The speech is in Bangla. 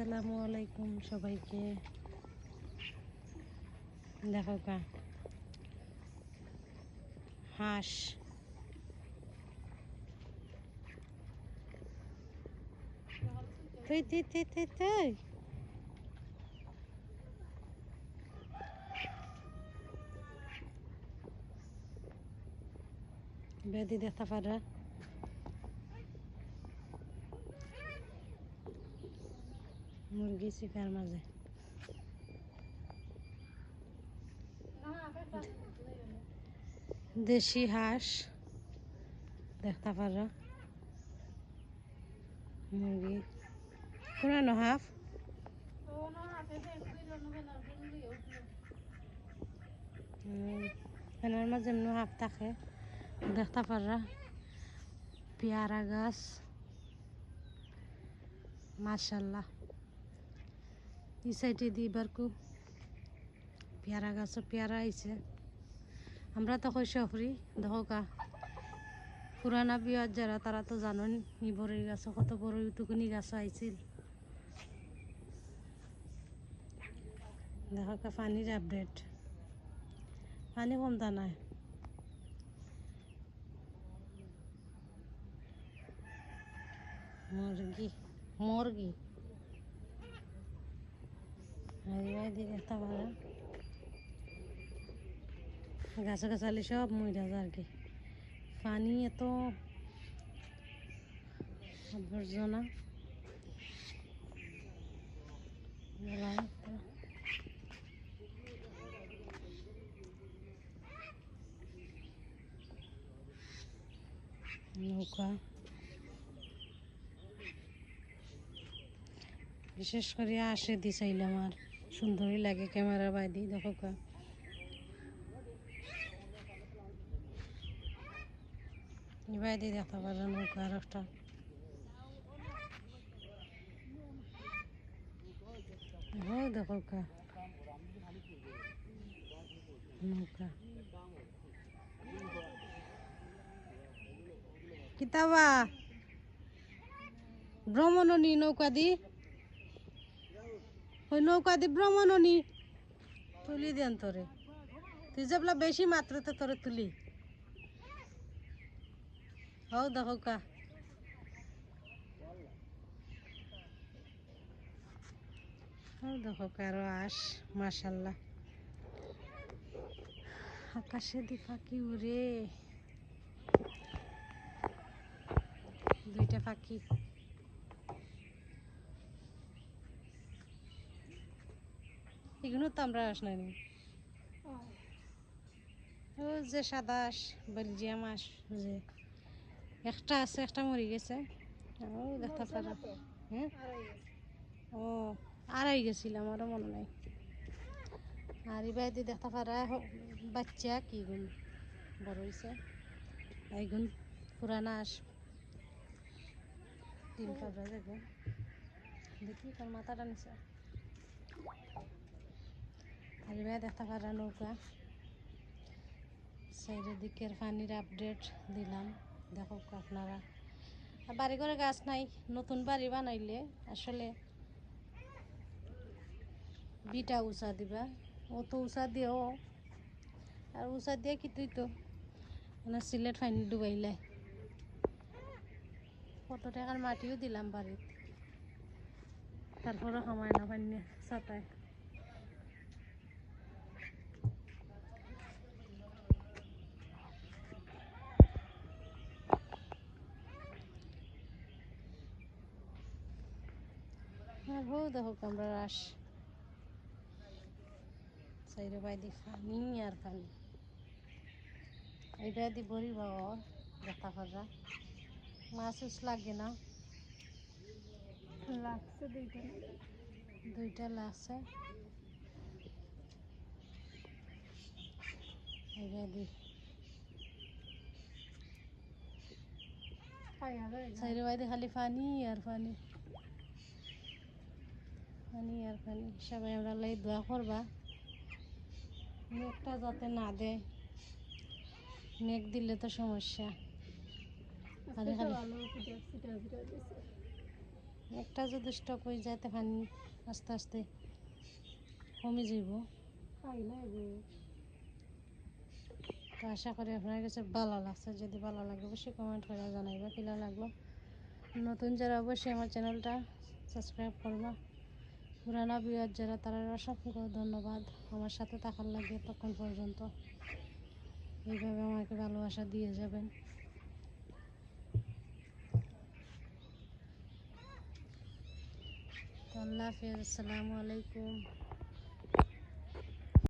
আসসালামু আলাইকুম সবাইকে। দেখো কা হাঁস। তুই তুই তুই তুই তুই বেদি দেখা পারা মুরগি শিকার মাঝে। দেশি হাঁস, দেখতে পারো। মুরগি। পুরানো হাফ এনার মাঝে এমনি হাফ থাকে। দেখতে পারা। পেয়ারা গাছ। মাশাল্লাহ এই সাইডে দিয়ে এবার খুব পেয়ারা গাছও পেয়ারা আইছে। আমরা তো কই সফরি দেখো কা পুরানা বিয়ার যারা, তারা তো জানেন নিবরের গাছ, কত বড় ইউটুকুনি গাছ আইছিল। দেখো পানির আপডেট। পানি কমতা নাই। মুরগি মুরগি। গাছ গাছালি সব মরে যায় আর কি পানি এত আবর্জনা নৌকা বিশেষ করে আসে দিছাইলাম আর সুন্দরই লাগে ক্যামেরা বাইদি দেখো বাইদি দেখতে পারে নৌকা আর একটা দেখো নৌকা কিতাবা ভ্রমণনী নৌকা দি। ওই নৌকা দি ভ্রমণনী তুলি দেন তোরে। তুই যেবলা বেশি মাত্রাতে তোরে তুলি। হও দেখো কা। দেখো কারও আস মাশাল্লাহ। আকাশে দি পাখি উড়ে। দুইটা পাখি। এগুলো তো আমরা আস নাই। ও যে সাদা আস বেলজিয়াম আস যে একটা আছে একটা মরে গেছে। ও দেখতে পারা হ্যাঁ? ও আড়াই গেছিলাম আমারও মনে নাই। আর এবার দিয়ে দেখতে পারা বাচ্চা কি গুণ বড় হয়েছে এইগুণ পুরানা আস ডিম পাবরা দেখো দেখি তোর মাথাটা নিচে। এবার দেখতে পারা নৌকা। সাইডের দিকের পানির আপডেট দিলাম। দেখো আপনারা। বাড়ি ঘরে গাছ নাই, নতুন বাড়ি বানাইলে আসলে বিটা উষা দিবা। অত উষা দিও। আর উষা দিয়ে কি তুই তো? মানে সিলেট ফাইনি ডুবাইলে। কত টাকার মাটিও দিলাম বাড়িতে। তারপরে সময় না পাইনি সাতায় আর হো দেখো আমরা রাস সাইডে বাইদি পানি আর পানি এইটা দি বড়ি বাবা দেখা করা মাছ উস লাগে না? লাগছে দুইটা দুইটা লাগছে। এইটা দি। সাইডে বাইদি খালি পানি আর পানি পানি আর পানি সবাই আমরা লাই দোয়া করবা। মেঘটা যাতে না দেয়। মেঘ দিলে তো সমস্যা। একটা যদি স্টক হয়ে যায়, তখন আস্তে আস্তে কমে যাব তো আশা করি আপনার কাছে ভালো লাগছে। যদি ভালো লাগে, অবশ্যই কমেন্ট করে জানাইবা। কিলা লাগল? নতুন যারা অবশ্যই আমার চ্যানেলটা সাবস্ক্রাইব করবা। পুরানা বিয়ার যারা তারা অসংখ্য ধন্যবাদ। আমার সাথে থাকার লাগে তখন পর্যন্ত। এইভাবে আমাকে ভালোবাসা দিয়ে যাবেন। আল্লাহ হাফিজ, আসসালামু আলাইকুম।